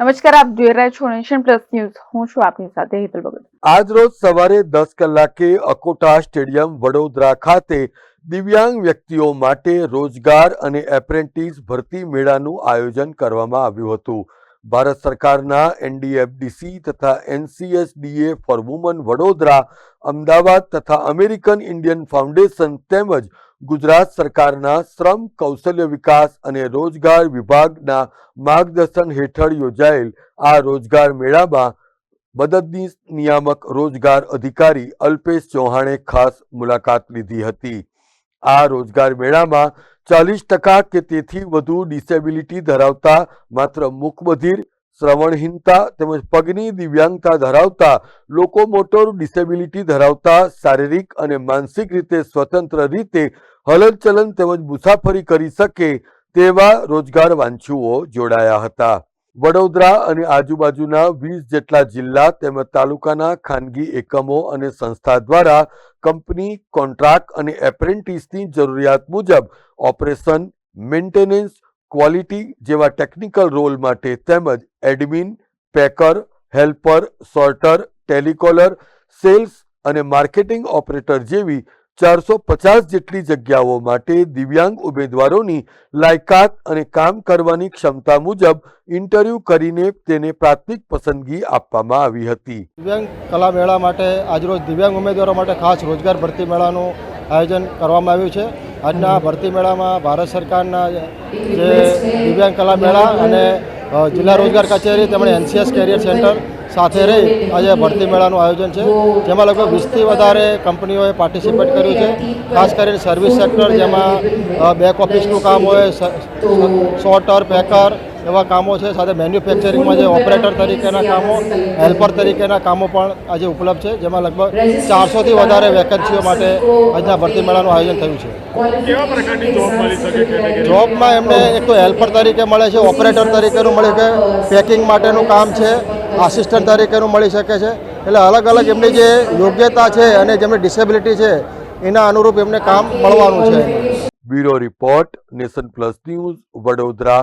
નમસ્કાર, આપ જોઈ રહ્યા છો નેશન પ્લસ ન્યૂઝ. હું છું આપની સાથે હેતલ ભગત. આજ રોજ સવારે દસ કલાકે અકોટા સ્ટેડિયમ વડોદરા ખાતે દિવ્યાંગ વ્યક્તિઓ માટે રોજગાર અને એપ્રેન્ટિસ ભરતી મેળાનું આયોજન કરવામાં આવ્યું હતું. ભારત સરકારના એનડીએફડીસી તથા NCSDA for woman Vadodara, Ahmedabad તથા અમેરિકન ઇન્ડિયન ફાઉન્ડેશન તેમજ ગુજરાત સરકારના શ્રમ, કૌશલ્ય વિકાસ અને રોજગાર વિભાગના માર્ગદર્શન હેઠળ યોજાયેલ આ રોજગાર મેળામાં મદદનીશ નિયામક રોજગાર અધિકારી અલ્પેશ ચૌહાણે ખાસ મુલાકાત લીધી હતી. આ રોજગાર મેળામાં ચાલીસ ટકા કે તેથી વધુ ડિસેબિલિટી ધરાવતા માત્ર મુકબધિર શ્રવણહીનતા તેમજ પગની દિવ્યાંગતા ધરાવતા લોકો મોટોર ડિસેબિલિટી ધરાવતા શારીરિક અને માનસિક રીતે સ્વતંત્ર રીતે હલનચલન તેમજ મુસાફરી કરી શકે તેવા રોજગાર વાંછુઓ જોડાયા હતા. વડોદરા અને આજુબાજુના વીસ જેટલા જિલ્લા તેમજ તાલુકાના ખાનગી એકમો અને સંસ્થા દ્વારા કંપની, કોન્ટ્રાક્ટ અને એપ્રેન્ટિસની જરૂરિયાત મુજબ ઓપરેશન, મેન્ટેનન્સ, ક્વોલિટી જેવા ટેકનિકલ રોલ માટે તેમજ admin, packer, helper, sorter, telecaller, sales અને માર્કેટિંગ ઓપરેટર જેવી ચારસો પચાસ જેટલી જગ્યાઓ માટે દિવ્યાંગ ઉમેદવારોની લાયકાત અને કામ કરવાની ક્ષમતા મુજબ ઇન્ટરવ્યૂ કરીને તેને પ્રાથમિક પસંદગી આપવામાં આવી હતી. દિવ્યાંગ કલા મેળા માટે આજરોજ દિવ્યાંગ ઉમેદવારો માટે ખાસ રોજગાર ભરતી મેળાનું આયોજન કરવામાં આવ્યું છે. આજના ભરતી મેળામાં ભારત સરકારના જે દિવ્યાંગ કલા મેળા અને જિલ્લા રોજગાર કચેરી તેમણે એનસીએસ કેરિયર સેન્ટર સાથે રહી આજે ભરતી મેળાનું આયોજન છે. જેમાં લગભગ વીસથી વધારે કંપનીઓએ પાર્ટિસિપેટ કર્યું છે. ખાસ કરીને સર્વિસ સેક્ટર જેમાં બેક ઓફિસનું કામ હોય શોર્ટર પેકર એવા કામો છે. સાથે મેન્યુફેક્ચરિંગમાં જે ઓપરેટર તરીકેના કામો હેલ્પર તરીકેના કામો પણ આજે ઉપલબ્ધ છે જેમાં લગભગ ચારસોથી વધારે વેકન્સીઓ માટે આજના ભરતી મેળાનું આયોજન થયું છે. કેવા પ્રકારની જોબ મળી શકે છે એટલે કે જોબમાં એમને એક તો હેલ્પર તરીકે મળે છે ઓપરેટર તરીકેનું મળે છે પેકિંગ માટેનું કામ છે આસિસ્ટન્ટ તરીકેનું મળી શકે છે. એટલે અલગ અલગ એમની જે યોગ્યતા છે અને જેમની ડિસેબિલિટી છે એના અનુરૂપ એમને કામ મળવાનું છે. Bureau report nation plus news Vadodara.